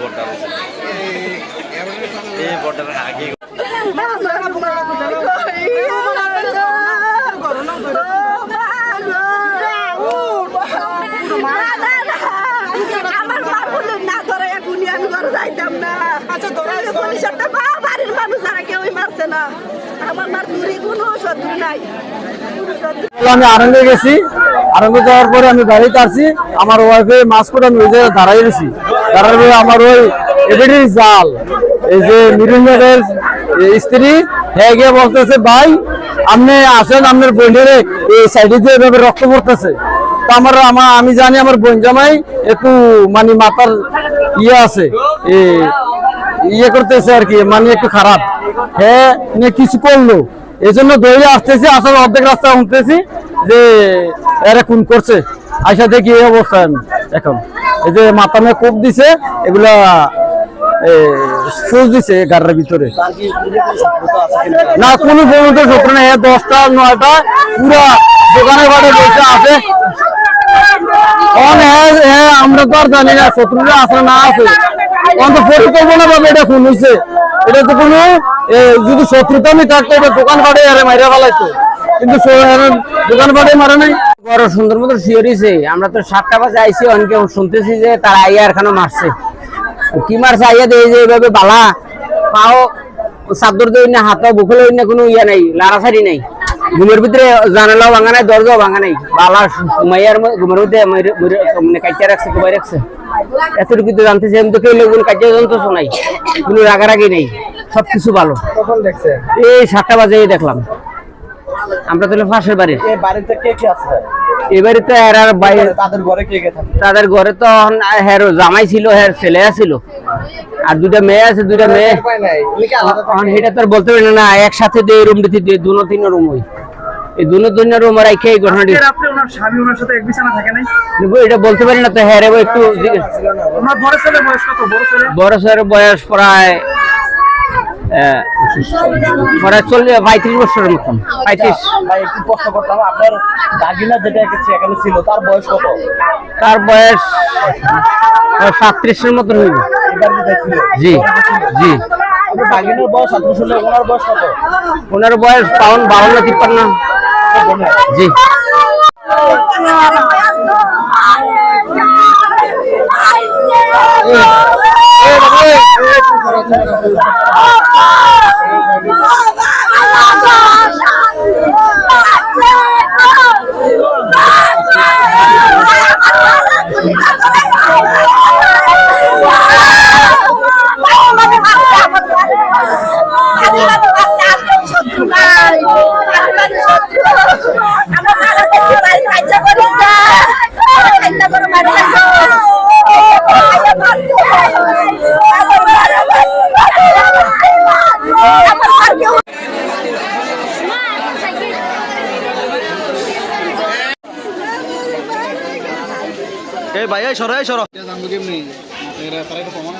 Border এই border আগে আমি আরঙ্গে গেছি। আরঙ্গে যাওয়ার পরে আমি বাড়িতে আসি আমার ওয়াইফে আমি ওই জায়গায় দাঁড়াই গেছি আমার ওই জাল, এই যে স্ত্রী হ্যাঁ বলতেছে, ভাই, আপনি আসেন, আপনার বোনের এই সাইডে দিয়ে এভাবে রক্ত পড়তেছে। তো আমার আমার, আমি জানি আমার বোন জামাই একটু মানে মাথার ইয়ে আছে ইয়ে করতেছে আর কি মানে একটু খারাপ। হ্যাঁ নিয়ে কিছু করল। এই জন্য দৌড়ে আসতেছি, আসার অর্ধেক রাস্তা উঠতেছি যে এরা খুন করছে। আইসা দেখি এই অবস্থা এখন। এই যে মাথা মেয়ে কোপ দিছে, এগুলা দিছে গাড়ির ভিতরে। না দশটা, নয়টা, পুরা দোকানে আছে। হ্যাঁ হ্যাঁ আমরা তো আর জানি না, শত্রুরা আছে না আছে। অন্ত পরিকল্পনা এটা খুন হয়েছে এটা তো কোনো যদি শত্রুতা আমি থাকতো দোকান পাড়ে আরে মাইরা ফেলাইতো। কিন্তু দোকান পাড়ে নাই। বড় সুন্দর মতো শিওরিছে আমরা তো সাতটা বাজে আইসি অনেকে শুনতেছি যে আইয়া এখানে মারছে। কি মারছে, আইয়া দিয়ে যে এইভাবে বালা। পাও, চাদর দই না, হাত বুকলে না কোনো ইয়া নাই, লাড়াছাড়ি নাই। ঘুমের ভিতরে জানালাও ভাঙা নাই দরজাও ভাঙা নাই। বালা ঘুমাইয়ার ঘুমের মধ্যে মানে কাটিয়া রাখছে কুমাই রাখছে। এতটুকু তো জানতেছি আমি তো কেউ লোক কাটিয়া জানতেছো নাই। কোনো রাগারাগি নেই সবকিছু ভালো। কখন এই সাতটা বাজে দেখলাম। আমরা তাহলে পাশের বাড়ির। বাড়িতে কে কে আছে? এবারে তো বাইরে তাদের ঘরে কে কে থাকে? তাদের ঘরে তো হের জামাই ছিল হের ছেলে ছিল আর দুটা মেয়ে আছে দুটা মেয়ে সেটা তো আর বলতে পারি না একসাথে দিয়ে রুম দিতে দুনো তিন রুম ওই। এই দুনো তিন রুম রাখে এই ঘটনাটি রাত্রে ওনার স্বামী ওনার সাথে এক বিছানা থাকে নাই? এটা বলতে পারি না তো হ্যাঁ রে একটু ওনার বড় ছেলে বয়স কত? বড় ছেলে বড় ছেলের বয়স প্রায় প্রায় চল্লিশ পঁয়ত্রিশ বছরের মতন। পঁয়ত্রিশ। ভাই একটু প্রশ্ন করতাম। আপনার দাগিনা যেটা এখানে ছিল তার বয়স কত? তার বয়স সাতত্রিশের মতন হইব। জি জি। আপনার দাগিনার বয়স সাতত্রিশ ওনার বয়স কত? ওনার বয়স পাউন বাউন্ন তিপ্পান্ন। জি এই ভাই এই সরো এই সরো জানব কেমনি এরা তারা একটু প্রমাণ